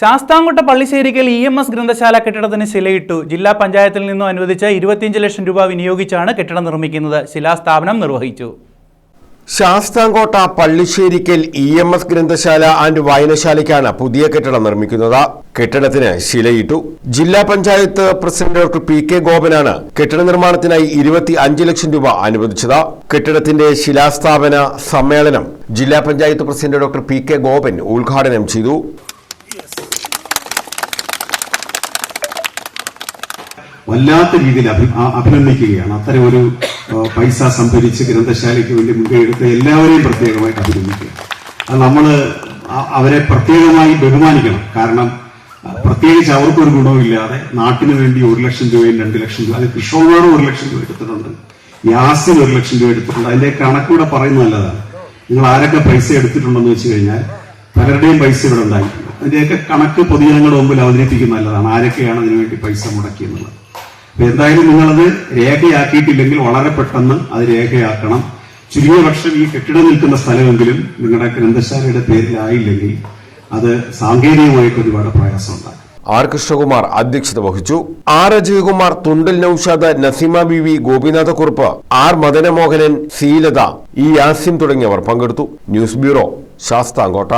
Sasthamkotta Pallisserikkal E M S ഗ്രന്ഥശാല കെട്ടിടത്തിന് ശിലയിട്ടു. ജില്ലാ പഞ്ചായത്തിൽ നിന്നും അനുവദിച്ച ഇരുപത്തിയഞ്ച് ലക്ഷം രൂപ വിനിയോഗിച്ചാണ് കെട്ടിടം നിർമ്മിക്കുന്നത്. ശിലാസ്ഥാപനം നിർവഹിച്ചു. Sasthamkotta Pallisserikkal E M S ഗ്രന്ഥശാല ആൻഡ് വായനശാലയ്ക്കാണ് പുതിയ കെട്ടിടം നിർമ്മിക്കുന്നത്. കെട്ടിടത്തിന് ശിലയിട്ടു. ജില്ലാ panchayat president doctor P K ഗോപനാണ് കെട്ടിട നിർമ്മാണത്തിനായി ഇരുപത്തി അഞ്ച് ലക്ഷം രൂപ അനുവദിച്ചത്. കെട്ടിടത്തിന്റെ ശിലാസ്ഥാപന സമ്മേളനം ജില്ലാ panchayat president doctor P K Gopan ഉദ്ഘാടനം ചെയ്തു. വല്ലാത്ത രീതിയിൽ അഭി അഭിനന്ദിക്കുകയാണ്. അത്തരം ഒരു പൈസ സംഭരിച്ച് ഗ്രന്ഥശാലയ്ക്ക് വേണ്ടി മുൻകൈ എടുത്ത എല്ലാവരെയും പ്രത്യേകമായിട്ട് അഭിനന്ദിക്കുക അത് നമ്മൾ അവരെ പ്രത്യേകമായി ബഹുമാനിക്കണം. കാരണം പ്രത്യേകിച്ച് അവർക്കൊരു ഗുണവുമില്ലാതെ നാട്ടിന് വേണ്ടി ഒരു ലക്ഷം രൂപയും രണ്ട് ലക്ഷം രൂപ അത് കിഷോമാറും ഒരു ലക്ഷം രൂപ എടുത്തിട്ടുണ്ട്. യാസിൻ ഒരു ലക്ഷം രൂപ എടുത്തിട്ടുണ്ട്. അതിന്റെ കണക്കൂടെ പറയുന്നത് നല്ലതാണ്. നിങ്ങൾ ആരൊക്കെ പൈസ എടുത്തിട്ടുണ്ടെന്ന് വെച്ച് കഴിഞ്ഞാൽ പലരുടെയും പൈസ ഇവിടെ ഉണ്ടായിട്ടുണ്ട്. അതിന്റെയൊക്കെ കണക്ക് പൊതുജനങ്ങളുടെ മുമ്പിൽ അവതരിപ്പിക്കുന്നത് നല്ലതാണ്. ആരൊക്കെയാണ് അതിനുവേണ്ടി പൈസ മുടക്കിയെന്നുള്ളത്? എന്തായാലും നിങ്ങളത് രേഖയാക്കിയിട്ടില്ലെങ്കിൽ വളരെ പെട്ടെന്ന് അത് രേഖയാക്കണം. ചുരുങ്ങിയ പക്ഷം ഈ കെട്ടിടം നിൽക്കുന്ന സ്ഥലമെങ്കിലും നിങ്ങളുടെ ഗ്രന്ഥശാലയുടെ പേരിലായില്ലെങ്കിൽ അത് സാങ്കേതികമായിട്ട് ഒരുപാട് പ്രയാസമുണ്ടാകും ആർ കൃഷ്ണകുമാർ അധ്യക്ഷത വഹിച്ചു. R Ajayakumar Thundil Noushad Naseema B V Gopinathakurup R Madanamohanan Seelatha E Yasim തുടങ്ങിയവർ പങ്കെടുത്തു. News bureau Sasthamkotta.